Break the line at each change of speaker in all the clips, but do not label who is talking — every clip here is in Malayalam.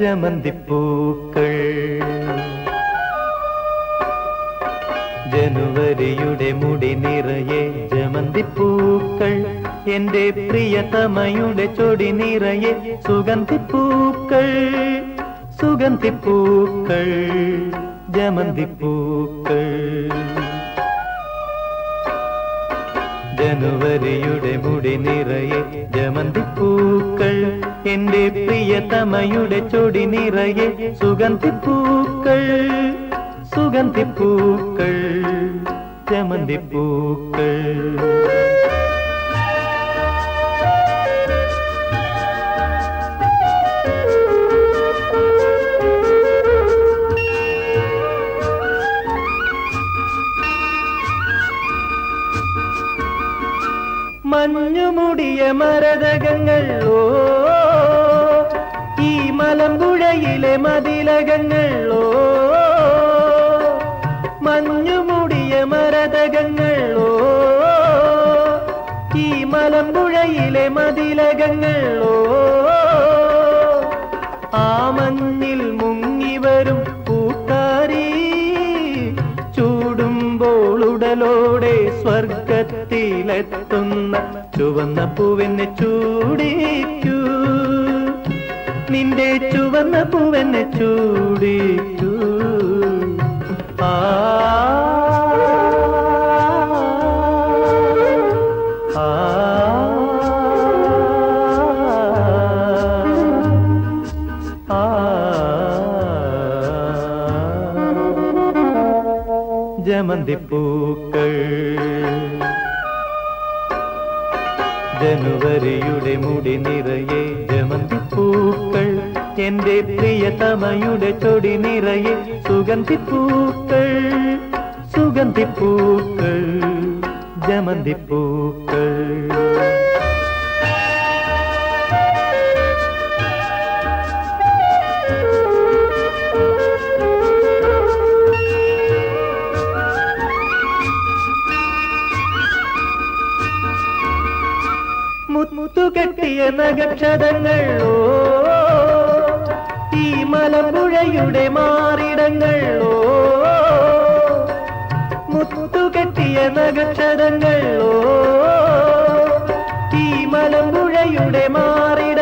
ജമന്തിപ്പൂക്കൾ. ജനുവരിയുടെ മുടി നിറയെ ജമന്തിപ്പൂക്കൾ. എന്റെ പ്രിയതമയുടെ ചൊടി നിറയെ സുഗന്ധിപ്പൂക്കൾ. സുഗന്ധിപ്പൂക്കൾ ജമന്തിപ്പൂക്കൾ. ജനുവരിയുടെ മുടി നിറയെ ജമന്തിപ്പൂക്കൾ എന്റെ പ്രിയതമയുടെ ചൊടി നിറയെ സുഗന്ധിപ്പൂക്കൾ സുഗന്ധിപ്പൂക്കൾ ജമന്തിപ്പൂക്കൾ മഞ്ഞുമുടിയ മരതകങ്ങൾ ഓ. ഈ മലമ്പുഴയിലെ മതിലകങ്ങൾ ഓ. മഞ്ഞുമുടിയ മരതകങ്ങൾ ഓ. ഈ മലമ്പുഴയിലെ മതിലകങ്ങൾ ഓ. ആ മഞ്ഞിൽ സ്വർഗത്തിലെത്തുന്ന ചുവന്ന പൂവെന്നെ ചൂടിക്കൂ. നിന്റെ ചുവന്ന പൂവെന്നെ ചൂടിക്കൂ. ആ ആ ജമന്തിപ്പൂക്കൾ. ജനുവരിയുടെ മുടി നിറയെ ജമന്തിപ്പൂക്കൾ. എന്റെ പ്രിയതമയുടെ ചൊടി നിറയെ സുഗന്ധിപ്പൂക്കൾ. സുഗന്ധിപ്പൂക്കൾ ജമന്തിപ്പൂക്കൾ. മുത്തുകെട്ടിയ നഗക്ഷതങ്ങൾ ഈ മലമ്പുഴയുടെ മാറിടങ്ങൾ മുത്തുകെട്ടിയ നഗക്ഷതങ്ങൾ ഈ മലമ്പുഴയുടെ മാറിടങ്ങൾ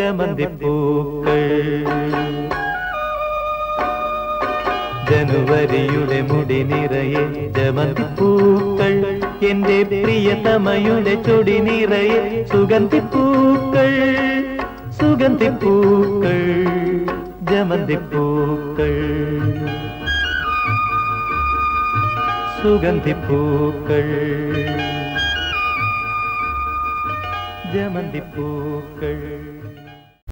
ജമന്തിപ്പൂക്കൾ. ജനുവരിയുടെ മുടി നിറയെ ജമന്തിപ്പൂക്കൾ. എന്റെ പ്രിയതമയുടെ ചൊടി നിറയെ സുഗന്ധിപ്പൂക്കൾ. സുഗന്ധിപ്പൂക്കൾ ജമന്തിപ്പൂക്കൾ. സുഗന്ധിപ്പൂക്കൾ ജമന്തിപ്പൂക്കൾ.